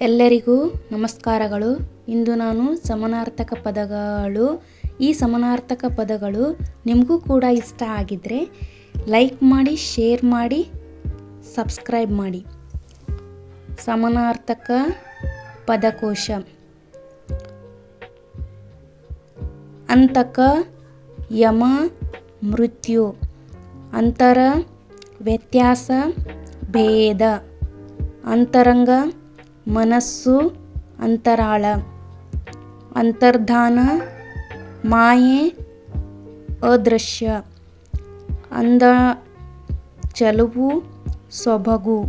ಎಲ್ಲರಿಗೂ ನಮಸ್ಕಾರಗಳು. ಇಂದು ನಾನು ಸಮನಾರ್ಥಕ ಪದಗಳು, ಈ ಸಮನಾರ್ಥಕ ಪದಗಳು ನಿಮಗೂ ಕೂಡ ಇಷ್ಟ ಆಗಿದ್ದರೆ ಲೈಕ್ ಮಾಡಿ, ಶೇರ್ ಮಾಡಿ, ಸಬ್ಸ್ಕ್ರೈಬ್ ಮಾಡಿ. ಸಮನಾರ್ಥಕ ಪದಕೋಶ. ಅಂತಕ, ಯಮ, ಮೃತ್ಯು. ಅಂತರ, ವ್ಯತ್ಯಾಸ, ಭೇದ. ಅಂತರಂಗ ಮನಸ್ಸು ಅಂತರಾಳ. ಅಂತರ್ಧಾನ, ಮಾಯೆ, ಅದೃಶ್ಯ. ಅಂದ ಚಲುವು, ಸೊಬಗು.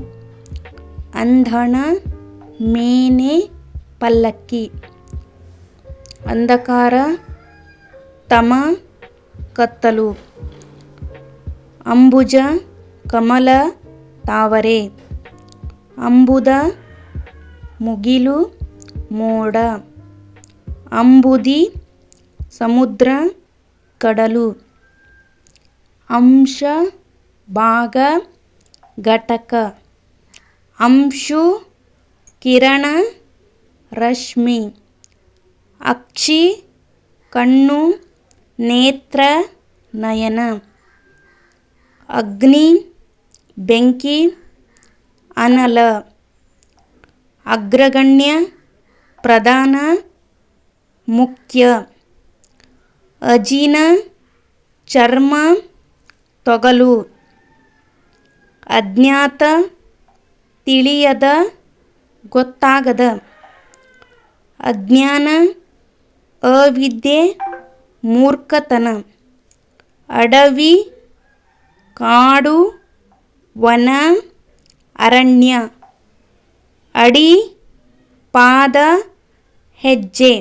ಅಂಧಣ ಮೇನೆ, ಪಲ್ಲಕ್ಕಿ. ಅಂಧಕಾರ, ತಮ, ಕತ್ತಲು. ಅಂಬುಜ, ಕಮಲ, ತಾವರೆ. ಅಂಬುದ ముగిలు మోడ అంబుది సముద్ర కడలు. అంశ భాగ ఘటక. అంశు కిరణ రశ్మి అక్షి కన్ను నేత్ర నయన. అగ్ని బెంకి అనల. ಅಗ್ರಗಣ್ಯ, ಪ್ರಧಾನ, ಮುಖ್ಯ, ಅಜೀನ, ಚರ್ಮ, ತೊಗಲು, ಅಜ್ಞಾತ, ತಿಳಿಯದ, ಗೊತ್ತಾಗದ, ಅಜ್ಞಾನ, ಅವಿದ್ಯೆ, ಮೂರ್ಖತನ, ಅಡವಿ, ಕಾಡು, ವನ, ಅರಣ್ಯ. ಅಡಿ ಪಾದ ಹೆಜ್ಜೆ.